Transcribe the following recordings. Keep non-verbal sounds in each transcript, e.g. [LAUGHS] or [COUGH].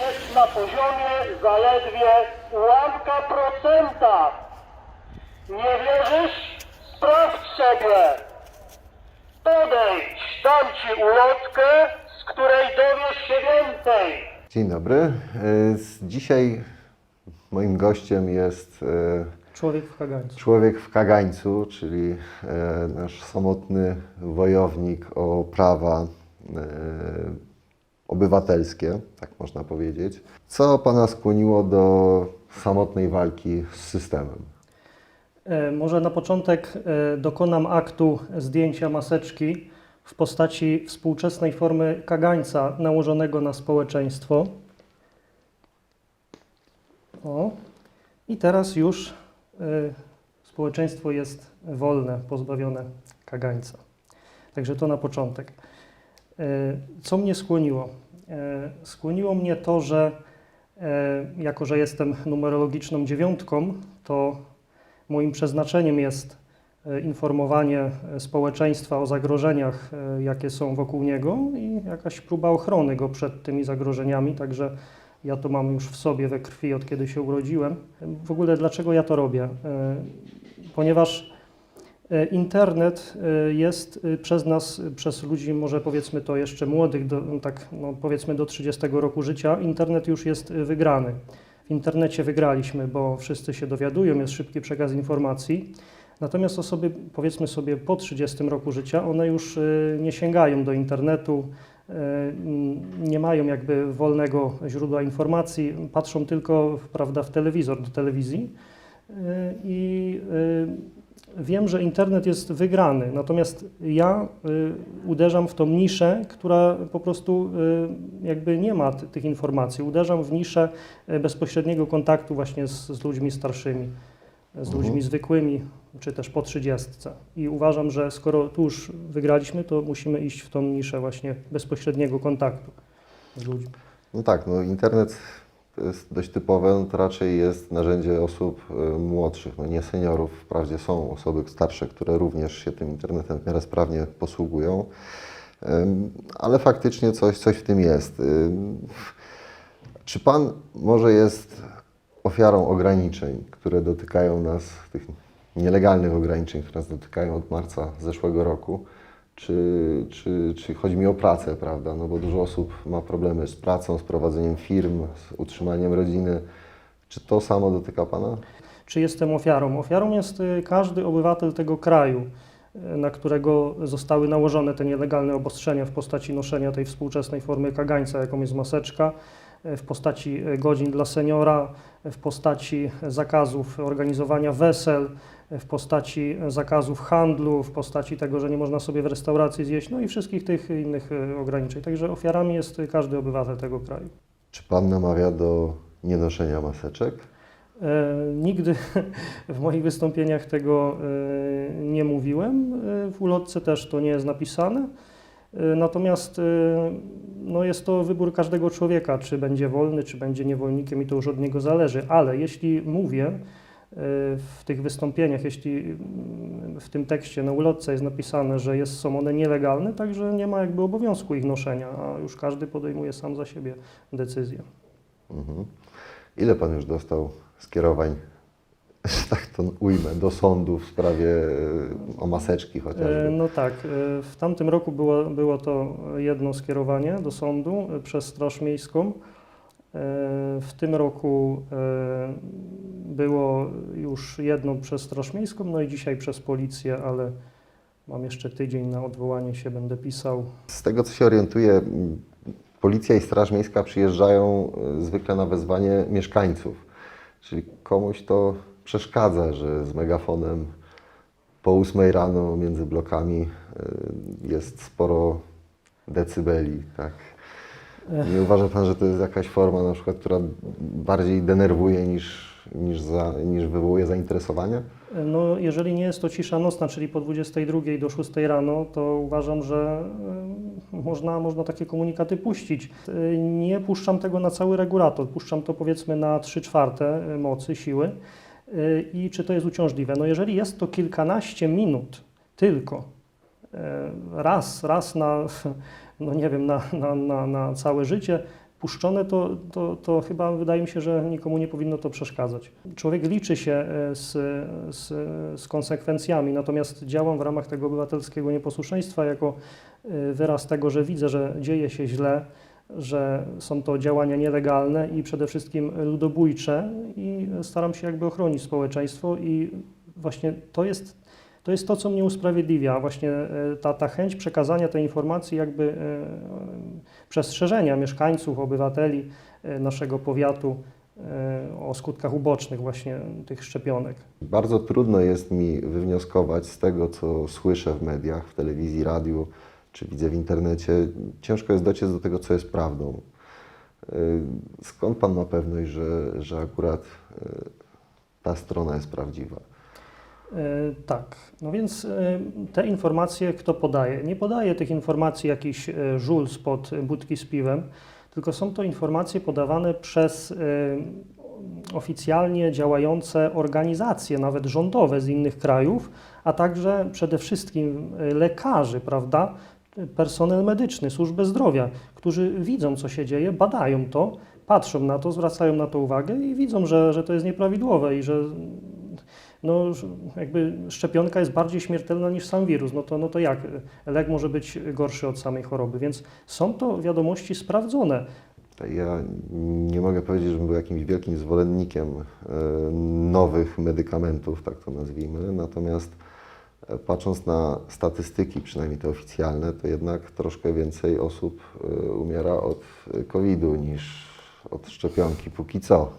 jest na poziomie zaledwie ułamka procenta. Nie wierzysz? Sprawdź sobie. Podejdź, dam ci ulotkę, z której dowiesz się więcej. Dzień dobry. E, Dzisiaj moim gościem jest e, Człowiek w kagańcu. człowiek w kagańcu, czyli e, nasz samotny wojownik o prawa e, obywatelskie, tak można powiedzieć. Co Pana skłoniło do samotnej walki z systemem? E, Może na początek e, dokonam aktu zdjęcia maseczki w postaci współczesnej formy kagańca nałożonego na społeczeństwo. O. I teraz już e, społeczeństwo jest wolne, pozbawione kagańca. Także to na początek. E, Co mnie skłoniło? E, Skłoniło mnie to, że e, jako, że jestem numerologiczną dziewiątką, to Moim przeznaczeniem jest informowanie społeczeństwa o zagrożeniach, jakie są wokół niego i jakaś próba ochrony go przed tymi zagrożeniami, także ja to mam już w sobie we krwi od kiedy się urodziłem. W ogóle dlaczego ja to robię? Ponieważ internet e, jest e, przez nas, e, przez ludzi może powiedzmy to jeszcze młodych, do, tak no powiedzmy do 30 roku życia, internet już jest e, wygrany. W internecie wygraliśmy, bo wszyscy się dowiadują, jest szybki przekaz informacji. Natomiast osoby, powiedzmy sobie, po 30 roku życia, one już nie sięgają do internetu, nie mają jakby wolnego źródła informacji, patrzą tylko prawda, w telewizor, do telewizji. I wiem, że internet jest wygrany, natomiast ja y, uderzam w tą niszę, która po prostu y, jakby nie ma ty- tych informacji. Uderzam w niszę y, bezpośredniego kontaktu właśnie z, z ludźmi starszymi, z Mhm. ludźmi zwykłymi, czy też po trzydziestce. I uważam, że skoro tu już wygraliśmy, to musimy iść w tą niszę właśnie bezpośredniego kontaktu z ludźmi. No tak, no internet to jest dość typowe, no to raczej jest narzędzie osób e, młodszych, no nie seniorów. Wprawdzie są osoby starsze, które również się tym internetem w miarę sprawnie posługują, ale faktycznie coś, coś w tym jest. Ym, Czy Pan może jest ofiarą ograniczeń, które dotykają nas, tych nielegalnych ograniczeń, które nas dotykają od marca zeszłego roku? Czy, czy, czy chodzi mi o pracę, prawda? No bo dużo osób ma problemy z pracą, z prowadzeniem firm, z utrzymaniem rodziny. Czy to samo dotyka Pana? Czy jestem ofiarą? Ofiarą jest y, każdy obywatel tego kraju, y, na którego zostały nałożone te nielegalne obostrzenia w postaci noszenia tej współczesnej formy kagańca, jaką jest maseczka, y, w postaci godzin dla seniora, w postaci zakazów organizowania wesel, w postaci zakazów handlu, w postaci tego, że nie można sobie w restauracji zjeść, no i wszystkich tych innych y, ograniczeń. Także ofiarami jest każdy obywatel tego kraju. Czy Pan namawia do nienoszenia maseczek? E, Nigdy [LAUGHS] w moich wystąpieniach tego e, nie mówiłem. E, W ulotce też to nie jest napisane. E, Natomiast e, no jest to wybór każdego człowieka, czy będzie wolny, czy będzie niewolnikiem i to już od niego zależy. Ale jeśli mówię e, w tych wystąpieniach, jeśli mm, w tym tekście na ulotce jest napisane, że jest, są one nielegalne, także nie ma jakby obowiązku ich noszenia, a już każdy podejmuje sam za siebie decyzję. Mhm. Ile Pan już dostał skierowań, tak to ujmę, do sądu w sprawie e, o maseczki E, chociażby? No tak, e, w tamtym roku było, było to jedno skierowanie do sądu e, przez Straż Miejską. W tym roku e, było już jedno przez Straż Miejską, no i dzisiaj przez policję, ale mam jeszcze tydzień na odwołanie się, będę pisał. Z tego, co się orientuję, policja i Straż Miejska przyjeżdżają e, zwykle na wezwanie mieszkańców. Czyli komuś to przeszkadza, że z megafonem po ósmej rano między blokami e, jest sporo decybeli, tak? Nie uważa Pan, że to jest jakaś forma na przykład, która bardziej denerwuje niż, niż, za, niż wywołuje zainteresowanie? E, No, jeżeli nie jest to cisza nocna, czyli po 22 do 6 rano, to uważam, że e, można, można takie komunikaty puścić. E, Nie puszczam tego na cały regulator, puszczam to powiedzmy na 3 czwarte mocy, siły. E, I czy to jest uciążliwe? No, jeżeli jest to kilkanaście minut tylko, e, raz, raz na, [LAUGHS] no nie wiem, na, na, na, na całe życie, puszczone, to, to, to chyba wydaje mi się, że nikomu nie powinno to przeszkadzać. Człowiek liczy się e, z, z, z konsekwencjami, natomiast działam w ramach tego obywatelskiego nieposłuszeństwa jako e, wyraz tego, że widzę, że dzieje się źle, że są to działania nielegalne i przede wszystkim ludobójcze i staram się jakby ochronić społeczeństwo i właśnie to jest, to jest to, co mnie usprawiedliwia, właśnie e, ta, ta chęć przekazania tej informacji, jakby e, przestrzeżenia mieszkańców, obywateli e, naszego powiatu e, o skutkach ubocznych właśnie tych szczepionek. Bardzo trudno jest mi wywnioskować z tego, co słyszę w mediach, w telewizji, radiu, czy widzę w internecie. Ciężko jest dociec do tego, co jest prawdą. Skąd Pan ma pewność, że, że akurat ta strona jest prawdziwa? E, Tak, no więc e, te informacje kto podaje? Nie podaje tych informacji jakiś e, żul spod budki z piwem, tylko są to informacje podawane przez oficjalnie działające organizacje, nawet rządowe z innych krajów, a także przede wszystkim lekarzy, prawda? Personel medyczny, służby zdrowia, którzy widzą, co się dzieje, badają to, patrzą na to, zwracają na to uwagę i widzą, że, że to jest nieprawidłowe i że no, jakby szczepionka jest bardziej śmiertelna niż sam wirus, no to, no to jak lek może być gorszy od samej choroby? Więc są to wiadomości sprawdzone. Ja nie mogę powiedzieć, żebym był jakimś wielkim zwolennikiem e, nowych medykamentów, tak to nazwijmy, natomiast e, patrząc na statystyki, przynajmniej te oficjalne, to jednak troszkę więcej osób e, umiera od COVID-u niż od szczepionki, póki co.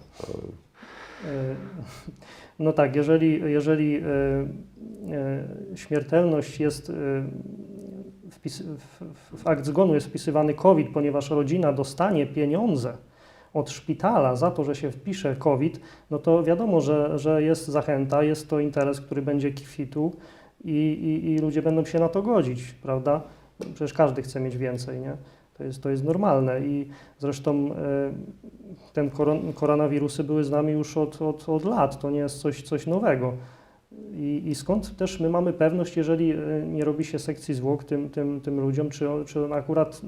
No tak, jeżeli, jeżeli e, e, śmiertelność jest, e, wpis, w, w- akt zgonu jest wpisywany COVID, ponieważ rodzina dostanie pieniądze od szpitala za to, że się wpisze COVID, no to wiadomo, że, że jest zachęta, jest to interes, który będzie kwitł i, i, i ludzie będą się na to godzić, prawda? Przecież każdy chce mieć więcej, nie? To jest, to jest normalne i zresztą e, ten koron, koronawirusy były z nami już od, od, od lat, to nie jest coś, coś nowego. I, I skąd też my mamy pewność, jeżeli e, nie robi się sekcji zwłok tym, tym, tym ludziom, czy, czy on akurat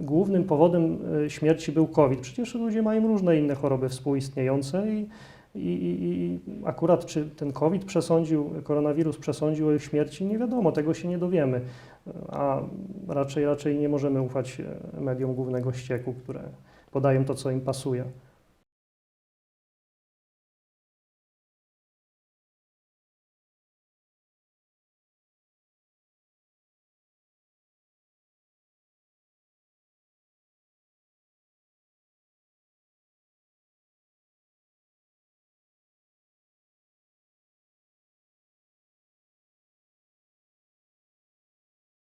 głównym powodem e, śmierci był COVID? Przecież ludzie mają różne inne choroby współistniejące i, i, i, i akurat czy ten COVID przesądził, koronawirus przesądził o ich śmierci, nie wiadomo, tego się nie dowiemy. A raczej, raczej nie możemy ufać e, mediom głównego ścieku, które podają to, co im pasuje.